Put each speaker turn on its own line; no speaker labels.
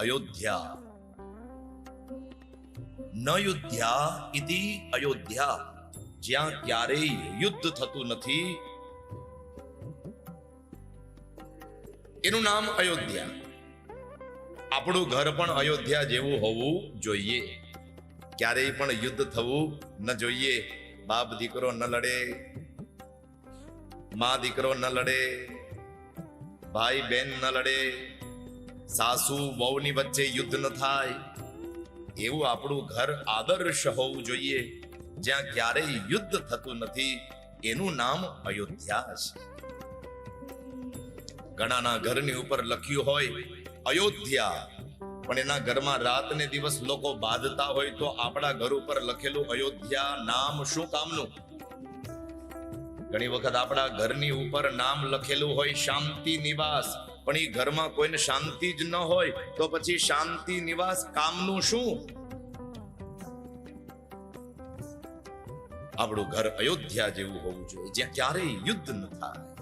અયોધ્યા ન યુદ્ધ્યા ઇતિ અયોધ્યા જ્યાં ક્યારેય યુદ્ધ થતું નથી એનું નામ અયોધ્યા આપણું ઘર પણ અયોધ્યા જેવું હોવું જોઈએ ક્યારેય પણ યુદ્ધ થવું ન જોઈએ બાપ દીકરો ન લડે મા દીકરો ન લડે ભાઈ બેન ન લડે સાસુ વહુની વચ્ચે યુદ્ધ ન થાય. એવું આપણું ઘર આદર્શ હોવું જોઈએ. જ્યાં ક્યારેય યુદ્ધ થતું નથી. એનું નામ અયોધ્યા છે ઘણાના ઘરની ઉપર લખ્યું હોય, અયોધ્યા. પણ એના ઘરમાં રાત ને દિવસ લોકો બાંધતા હોય તો આપણા ઘર ઉપર લખેલું અયોધ્યા નામ શું કામનું? ઘણી વખત આપણા ઘરની ઉપર નામ લખેલું હોય, શાંતિ નિવાસ. પણ એ ઘરમાં કોઈને શાંતિ જ ન હોય તો પછી શાંતિ, નિવાસ, કામનું શું? આપણું ઘર અયોધ્યા જેવું હોવું જોઈએ, જ્યાં ક્યારેય યુદ્ધ ન થાય.